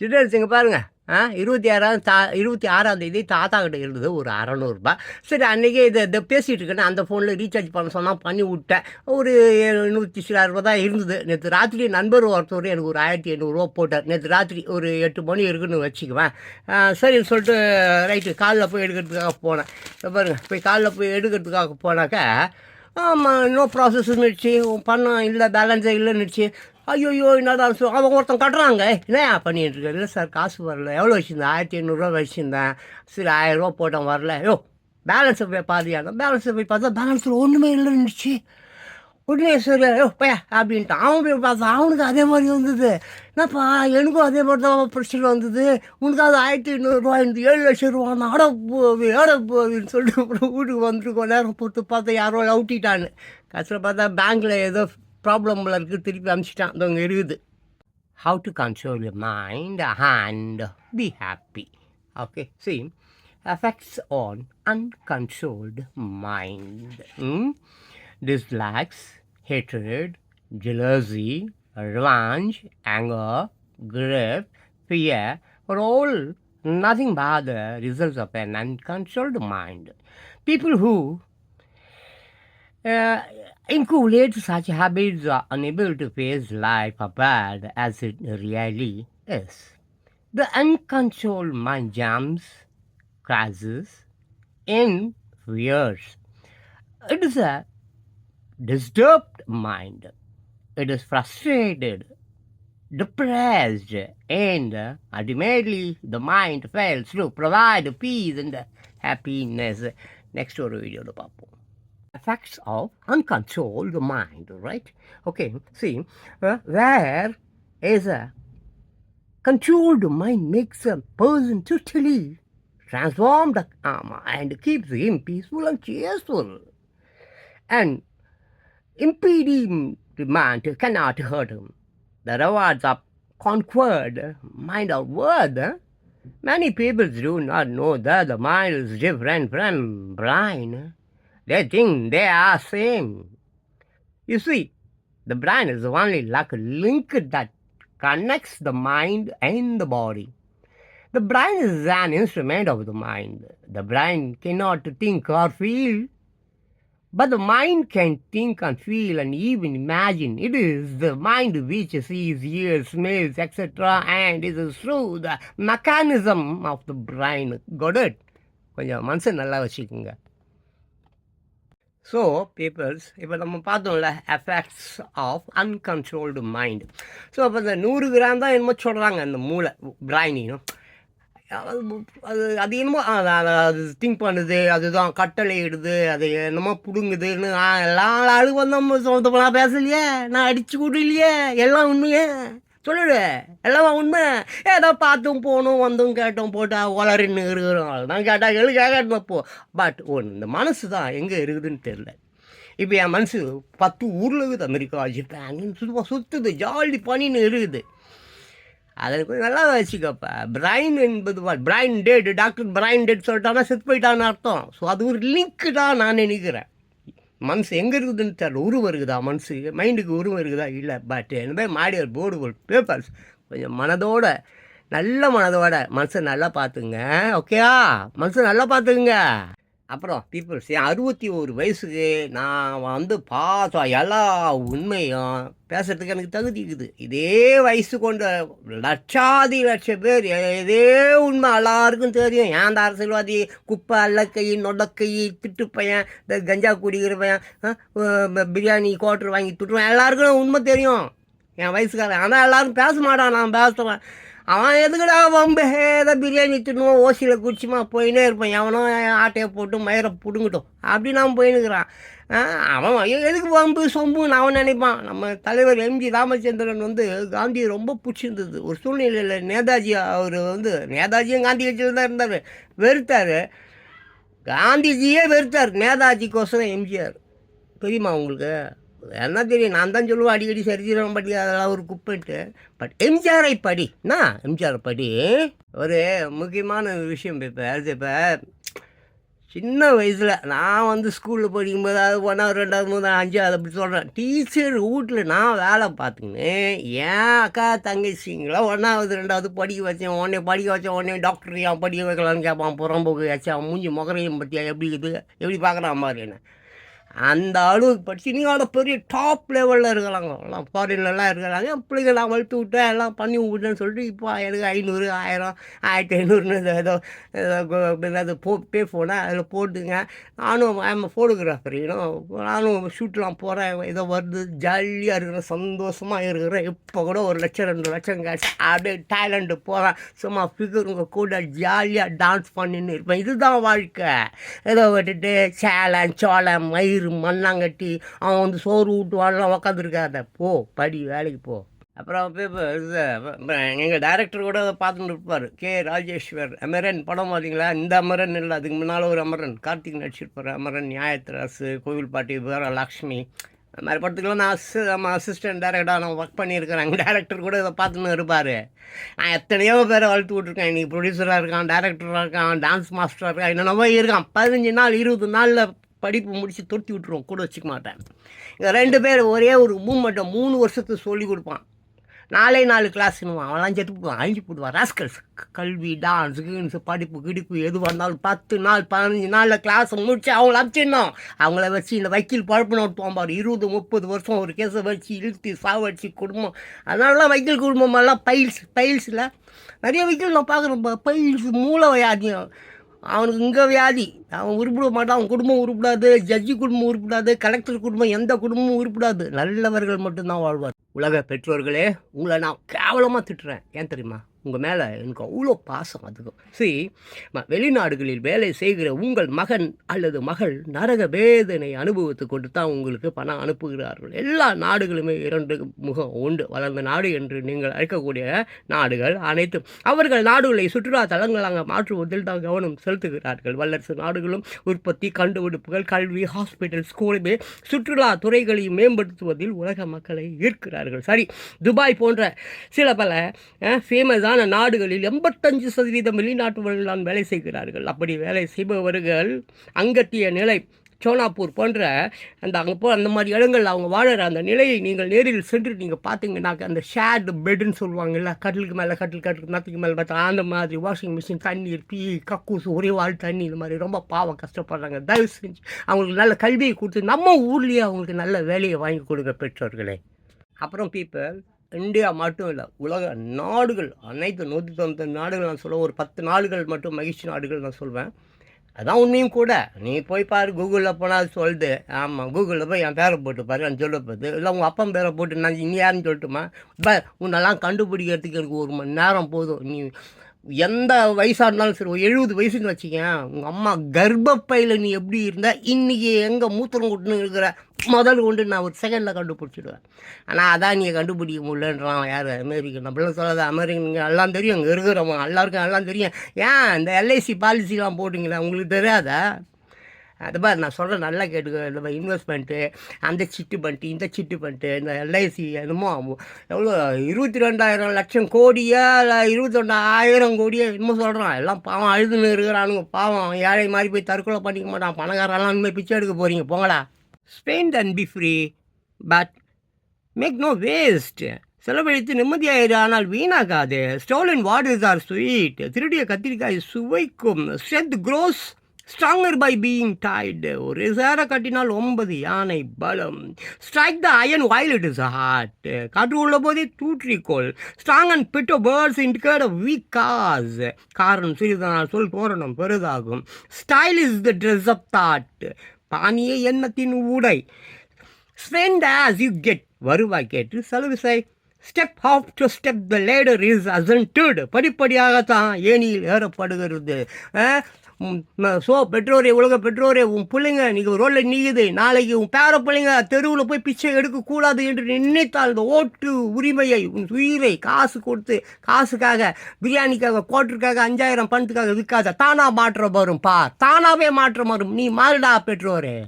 Children's இங்கே பாருங்கள் ஆ இருபத்தி ஆறாம் தா இருபத்தி ஆறாம் தேதி தாத்தா கிட்ட இருந்தது ஒரு அறநூறுபா. சரி அன்றைக்கே இதை இதை பேசிகிட்டு இருக்கேன். அந்த ஃபோனில் ரீசார்ஜ் பண்ண சொன்னால் பண்ணி விட்டேன். ஒரு நூற்றி சில ரூபா தான் இருந்தது. நேற்று ராத்திரி நண்பர் ஒருத்தர் எனக்கு ஒரு ஆயிரத்தி எண்ணூறுரூவா போட்டார். நேற்று ராத்திரி ஒரு எட்டு மணி இருக்குன்னு வச்சுக்குவேன். சரின்னு சொல்லிட்டு ரைட்டு காலில் போய் எடுக்கிறதுக்காக போனேன். பாருங்கள் போய் காலில் போய் எடுக்கிறதுக்காக போனாக்கா ஆமாம் இன்னும் இருந்துச்சு. பணம் இல்லை பேலன்ஸே இல்லைன்னுச்சு ஐயோயோ என்னதான் சொ- அவன் ஒருத்தன் கட்டுறாங்க. என்ன பண்ணிட்டு இருக்க இல்லை சார் காசு வரல. எவ்வளோ வச்சுருந்தேன் ஆயிரத்தி ஐநூறுரூவா வச்சுருந்தேன். சரி ஆயிரரூவா போட்டேன் வரல. யோ பேலன்ஸை போய் பாதியாக பேலன்ஸை போய் பார்த்தா பேலன்ஸில் ஒன்றுமே இல்லைன்னுச்சு உடனே சரி யோ பையா அப்படின்ட்டான். அவன் போய் பார்த்தா அவனுக்கு அதே மாதிரி வந்தது. என்னப்பா எனக்கும் அதே மாதிரி தான் பிரச்சனை வந்தது. உனக்கு அது ஆயிரத்தி ஐநூறுரூவா இந்த ஏழு லட்சம் ரூபா நான் அட போவி அட போவின்னு சொல்லிட்டு அப்புறம் வீட்டுக்கு வந்துட்டு கொஞ்ச நேரம் பொறுத்து பார்த்தா யாரோ அவுட்டிட்டான்னு. கடைசியில் பார்த்தா பேங்க்கில் ஏதோ ப்ராப்ளமில் இருக்குது திருப்பி அனுப்பிச்சிட்டான் அது அங்கே இருக்குது how to control your mind and be happy okay see effects on uncontrolled mind hmm? dislikes hatred jealousy revenge anger grief fear are all nothing but the results of an uncontrolled mind people who uh, inculcate such habits are unable to face life bad as it really is. The uncontrolled mind jumps, crashes, in fears. It is a disturbed mind. It is frustrated, depressed, and ultimately the mind fails to provide peace and happiness. Next ஒரு வீடியோவில் பார்ப்போம் effects of uncontrolled mind, right? Okay, see, uh, there is a controlled mind makes a person totally transformed um, and keeps him peaceful and cheerful. And impeding the mind cannot hurt him. The rewards of conquered mind are worth. Many people do not know that the mind is different from brain. They think they are same. You see, the brain is only like a link that connects the mind and the body. The brain is an instrument of the mind. The brain cannot think or feel, but the mind can think and feel and even imagine. It is the mind which sees, hears, smells, etc. and it is through the mechanism of the brain. Got it? கொஞ்சம் மனசு நல்லா வச்சுக்கோங்க so peoples இப்போ நம்ம பார்த்தோம்ல effects of uncontrolled mind so அப்போ இந்த நூறு கிராம் தான் என்னமோ சொல்கிறாங்க அந்த மூளை பிராயினினும் அது அது அது என்னமோ அது அது- திங்க் பண்ணுது அதுதான் கட்டளை இடுது அது என்னமோ பிடுங்குதுன்னு நான் எல்லா ஆளுக்கும் வந்து நம்ம சொந்த நான் பேசலையே நான் அடிச்சு கூடலையே எல்லாம் உண்மையே. சொல்லுடே எல்லாம் உண்மை. ஏதோ பார்த்தும் போகணும் வந்தும் கேட்டோம் போட்டா உளறின்னு இருக்கிறோம். நான் கேட்டால் கேளு கேட்கணும் போ பட் ஒன்று இந்த மனசு தான் எங்கே இருக்குதுன்னு தெரில இப்போ என் மனசு பத்து ஊரில் இருக்குது அமெரிக்கா ஜப்பான் சுத்தமாக சுற்றுது ஜாலி பண்ணின்னு இருக்குது. அதை கொஞ்சம் நல்லா வச்சுக்கப்ப பிரைன் என்பது brain dead doctor brain dead சொல்லிட்டானா செத்து போயிட்டான்னு அர்த்தம். ஸோ அது ஒரு லிங்க்கு தான் நான் நினைக்கிறேன். மனசு எங்கே இருக்குதுன்னு தெரியல. உருவம் இருக்குதா மனசு? மைண்டுக்கு உருவம் இருக்குதா இல்லை. பட் என்ன மாடி ஒரு போர்டு ஒரு பேப்பர்ஸ் கொஞ்சம் மனதோட நல்ல மனதோட மனசை நல்லா பார்த்துங்க. ஓகேயா மனசை நல்லா பார்த்துக்குங்க. அப்புறம் பீப்புள்ஸ் என் அறுபத்தி ஒரு வயசுக்கு நான் வந்து பார்த்தா எல்லா உண்மையும் பேசுறதுக்கு எனக்கு தகுதி இருக்குது. இதே வயசு கொண்ட லட்சாதி லட்சம் பேர் இதே உண்மை எல்லாருக்கும் தெரியும். ஏன் அந்த அரசியல்வாதி? குப்பை அல்லக்கை நொடக்கை திட்டு பையன் இந்த கஞ்சா குடிக்கிற பையன் பிரியாணி குவார்டர் வாங்கி திட்டுவேன் எல்லாருக்கும் உண்மை தெரியும். என் வயசுக்காரன். ஆனால் எல்லாரும் பேச மாட்டான் நான் பேசுவேன் அவன் எதுக்குடா வம்பு ஏதோ பிரியாணி தின்னுவோம் ஓசியில் குடிச்சுமா போயினே இருப்பான். எவனோ ஆட்டையை போட்டு மயிரை பிடுங்கட்டும். அப்படி நான் போயினுக்கிறான். அவன் எதுக்கு வம்பு சொம்புன்னு அவன் நினைப்பான். நம்ம தலைவர் எம்ஜி ராமச்சந்திரன் வந்து காந்தி ரொம்ப பிடிச்சிருந்தது. ஒரு சூழ்நிலையில் நேதாஜி அவர் வந்து நேதாஜியும் காந்தி கட்சியில் தான் இருந்தார். வெறுத்தார். காந்திஜியே வெறுத்தார். நேதாஜிக்கோசரம் எம்ஜிஆர் தெரியுமா உங்களுக்கு? என்ன தெரியும் நான் தான் சொல்லுவேன் அடிக்கடி சரித்திரம் படி அதெல்லாம் ஒரு குப்பிட்டு. பட் எம்ஜிஆரை படி என்ன? எம்ஜிஆர் படி ஒரு முக்கியமான விஷயம் இப்போ இப்போ சின்ன வயசில் நான் வந்து ஸ்கூலில் படிக்கும்போது அது ஒன்றாவது ரெண்டாவது மூணு அஞ்சாவது அப்படி சொல்கிறேன் டீச்சர் வீட்டில் நான் வேலை பார்த்துக்கின்னு ஏன் அக்கா தங்கச்சிங்களா ஒன்றாவது ரெண்டாவது படிக்க வச்சேன். உடனே படிக்க வச்சேன் உடனே டாக்டர் ஏன் படிக்க வைக்கலான்னு கேட்பான். புறம்போக்கு வச்சு மூஞ்சி முகரையும் பற்றியா எப்படி இருக்குது எப்படி பார்க்குறான் மாதிரி என்ன. அந்த அளவுக்கு படிச்சு நீங்களோட பெரிய டாப் லெவலில் இருக்கிறாங்க. எல்லாம் ஃபாரின்லலாம் இருக்கிறாங்க. பிள்ளைங்க நான் வளர்த்து விட்டேன். எல்லாம் பண்ணி விட்டேன்னு சொல்லிட்டு இப்போ எனக்கு ஐநூறு ஆயிரம் ஆயிரத்தி ஐநூறுன்னு ஏதோ ஏதோ ஏதாவது போ பே ஃபோனை அதில் போட்டுங்க. நானும் ஐம் ஃபோட்டோகிராஃபர் நானும் ஷூட்லாம் போகிறேன் ஏதோ வருது ஜாலியாக இருக்கிறேன் சந்தோஷமாக இருக்கிறேன். இப்போ கூட ஒரு லட்சம் ரெண்டு லட்சம் காசு. அப்படியே டாய்லண்டு போகிறேன் சும்மா ஃபிகருங்க கூட ஜாலியாக டான்ஸ் பண்ணின்னு இருப்பேன். இதுதான் வாழ்க்கை. ஏதோ விட்டுட்டு சேலம் சோளம் மயிறு மண்ணாங்கட்டி அவன் வந்து சோறு ஊட்டுவான்லாம் உக்காந்துருக்காத போ படி வேலைக்கு போ. அப்புறம் இப்போ இது எங்கள் டைரக்டர் கூட அதை பார்த்துட்டு இருப்பார். கே. ராஜேஸ்வர் அமரன் படம் பார்த்தீங்களா? இந்த அமரன் இல்லை அதுக்கு முன்னால் ஒரு அமரன் கார்த்திக் நடிச்சிருப்பார். அமரன் நியாயத்தராசு கோவில் பாட்டி வேற லக்ஷ்மி. அந்த மாதிரி படத்துக்கெல்லாம் நான் அஸ் நம்ம அசிஸ்டன்ட் டேரக்டராக நான் ஒர்க் பண்ணியிருக்கிறேன். அங்கே டேரக்டர் கூட இதை பார்த்துன்னு இருப்பார். நான் எத்தனையோ பேரை வளர்த்து விட்ருக்கேன் இன்றைக்கி ப்ரொடியூசராக இருக்கான் டேரக்டராக இருக்கான் டான்ஸ் மாஸ்டராக இருக்கான் என்னென்னவோ இருக்கான். பதினஞ்சு நாள் இருபது நாளில் படிப்பு முடித்து துரத்தி விட்ருவோம் கூட வச்சுக்க மாட்டேன். இந்த ரெண்டு பேர் ஒரே ஒரு மூமெண்ட்டை மூணு வருஷத்துக்கு சொல்லி கொடுப்பான். நாலே நாலு கிளாஸ்னுவான் அவன்லாம் செத்து போடுவான். அழிஞ்சு போடுவான். ராஸ்கல்ஸ் கல்வி டான்ஸ் கீன்ஸ் படிப்பு கிடிப்பு எது வந்தாலும் பத்து நாள் பதினஞ்சு நாளில் கிளாஸ் முடிச்சு அவங்கள அமிச்சிடணும் அவங்கள வச்சு இந்த வக்கீல் பழப்பு நோட்டுவான் பாரு. இருபது முப்பது வருஷம் ஒரு கேஸை வச்சு இழுத்து சாவடிச்சு குடும்பம். அதனாலலாம் வக்கீல் குடும்பமெல்லாம் பைல்ஸ் பைல்ஸில் நிறைய வக்கீல் நான் பார்க்குறேன். பைல்ஸ் மூளை வியாதியம் அவனுக்கு இங்கே வியாதி. அவன் உருப்பிட மாட்டான். அவன் குடும்பம் உருப்பிடாது. ஜட்ஜி குடும்பம் உருப்பிடாது. கலெக்டர் குடும்பம் எந்த குடும்பமும் உருப்பிடாது. நல்லவர்கள் மட்டும்தான் வாழ்வார். உலக பெற்றோர்களே உங்களை நான் கேவலமாக திட்டுறேன். ஏன் தெரியுமா? உங்கள் மேலே எனக்கு அவ்வளோ பாசம் அதுக்கும் சரி வெளிநாடுகளில் வேலை செய்கிற உங்கள் மகன் அல்லது மகள் நரக வேதனை அனுபவத்தை கொண்டு தான் உங்களுக்கு பணம் அனுப்புகிறார்கள். எல்லா நாடுகளுமே இரண்டு முகம் உண்டு. வளர்ந்த நாடு என்று நீங்கள் அழைக்கக்கூடிய நாடுகள் அனைத்தும். அவர்கள் நாடுகளை சுற்றுலா தலங்களாக மாற்றுவதில் தான் கவனம் செலுத்துகிறார்கள். வல்லரசு நாடுகளும் உற்பத்தி கண்டுபிடிப்புகள் கல்வி ஹாஸ்பிட்டல் ஸ்கூலுமே சுற்றுலா துறைகளை மேம்படுத்துவதில் உலக மக்களை ஈர்க்கிறார்கள். சரி துபாய் போன்ற சில பல ஃபேமஸான நாடுகளில் எண்பத்தஞ்சு சதவீதம் வெளிநாட்டவர்கள் தான் வேலை செய்கிறார்கள். அப்படி வேலை செய்பவர்கள் அங்கத்திய நிலை சோனாப்பூர் போன்ற அந்த அங்கே போ அந்த மாதிரி இடங்கள் அவங்க வாழற அந்த நிலையை நீங்கள் நேரில் சென்று நீங்கள் பார்த்தீங்கன்னாக்க அந்த ஷேர்டு பெட்னு சொல்லுவாங்கல்ல கட்டிலுக்கு மேலே கட்டில் கட்டில் நத்துக்கு மேலே பார்த்தா அந்த மாதிரி வாஷிங் மிஷின் தண்ணீர் டீ கக்கூஸ் ஒரே வாழ் தண்ணி இந்த மாதிரி ரொம்ப பாவம் கஷ்டப்படுறாங்க. தயவு செஞ்சு அவங்களுக்கு நல்ல கல்வியை கொடுத்து நம்ம ஊர்லேயே அவங்களுக்கு நல்ல வேலையை வாங்கி கொடுங்க பெற்றோர்களே. அப்புறம் பீப்பிள் இந்தியா மட்டும் இல்லை உலக நாடுகள் அனைத்து நூற்றி தொண்ணூத்தஞ்சு நாடுகள் நான் சொல்லுவேன். ஒரு பத்து நாடுகள் மட்டும் மகிழ்ச்சி நாடுகள் நான் சொல்வேன். அதான் உண்மையும் கூட. நீ போய் பாரு கூகுளில் போனால் அது சொல்லுது. ஆமாம் கூகுளில் போய் என் பேரை போட்டு பாரு நான் சொல்ல போகுது இல்லை உங்கள் அப்பா பேரை போட்டு நான் இனி யாருன்னு சொல்லட்டுமா? இப்போ உன்னெல்லாம் கண்டுபிடிக்கிறதுக்கு எனக்கு ஒரு மணி நேரம் போதும். நீ எந்த வயசாக இருந்தாலும் சரி ஒரு எழுபது வயசுன்னு வச்சுக்கேன். உங்கள் அம்மா கர்ப்பப்பையில் நீ எப்படி இருந்தால் இன்றைக்கி எங்கே மூத்திரம் கொட்டுன்னு இருக்கிற முதல் கொண்டு நான் ஒரு செகண்டில் கண்டுபிடிச்சிடுவேன். ஆனால் அதான் நீங்கள் கண்டுபிடிக்க முடியலன்றான் யார்? அமெரிக்கன். நம்மளும் சொல்லாத அமெரிக்கன் எல்லாம் தெரியும் இங்கே இருக்கிறவங்க எல்லாருக்கும் எல்லாம் தெரியும். ஏன் இந்த எல்ஐசி பாலிசிலாம் போட்டிங்களா? உங்களுக்கு தெரியாதா? அது மாதிரி நான் சொல்கிறேன் நல்லா கேட்டுக்கோ. இந்த இன்வெஸ்ட்மெண்ட்டு அந்த சிட்டு பண்ணிட்டு இந்த சிட்டு பண்ணிட்டு இந்த எல்ஐசி என்னமோ எவ்வளோ இருபத்தி ரெண்டாயிரம் லட்சம் கோடியா இல்லை இருபத்தொண்டாயிரம் கோடியா என்னமோ சொல்கிறான் எல்லாம் பாவம் அழுதுன்னு இருக்கிறானுங்க. பாவம் ஏழை மாதிரி போய் தற்கொலை பண்ணிக்க மாட்டான். பணக்காரெல்லாம் இனிமேல் பிச்சை எடுக்க போகிறீங்க போங்களா spend and be free but make no waste செலவழித்து நிம்மதியாயிரு ஆனால் வீணாகாது. ஸ்டோலன் வாட்டர்ஸ் ஆர் ஸ்வீட் திருடிய கத்திரிக்காய் சுவைக்கும். Strength grows stronger by being tied ஒரு சேர கட்டினால் ஒன்பது யானை பலம். Strike the iron while it is hot காற்று உள்ள போதே தூற்றிக்கோள் strong and bitter words indicate a weak cause காரணம் சிறிதனால் சொல் தோரணம் பெரிதாகும். Style is the dress of thought பானிய எண்ணத்தின் ஊடை ஸ்பெண்ட் ஆஸ் யூ கெட் வருவாய் கேட்டு செலவு செய். Step after step the ladder is ascended படிப்படியாகத்தான் ஏனியில் ஏறப்படுகிறது. ஸோ பெற்றோரே உலக பெற்றோரே உன் பிள்ளைங்க நீங்கள் ரோலில் நீக்குது நாளைக்கு உன் பேர பிள்ளைங்க தெருவில் போய் பிச்சை எடுக்கக்கூடாது என்று நினைத்தால் இந்த ஓட்டு உரிமையை உன் உயிரை காசு கொடுத்து காசுக்காக பிரியாணிக்காக கோட்டருக்காக அஞ்சாயிரம் பணத்துக்காக விற்காத தானாக மாற்றம் வரும் பா தானாகவே மாற்றம் வரும். நீ மாறுடா பெற்றோரே.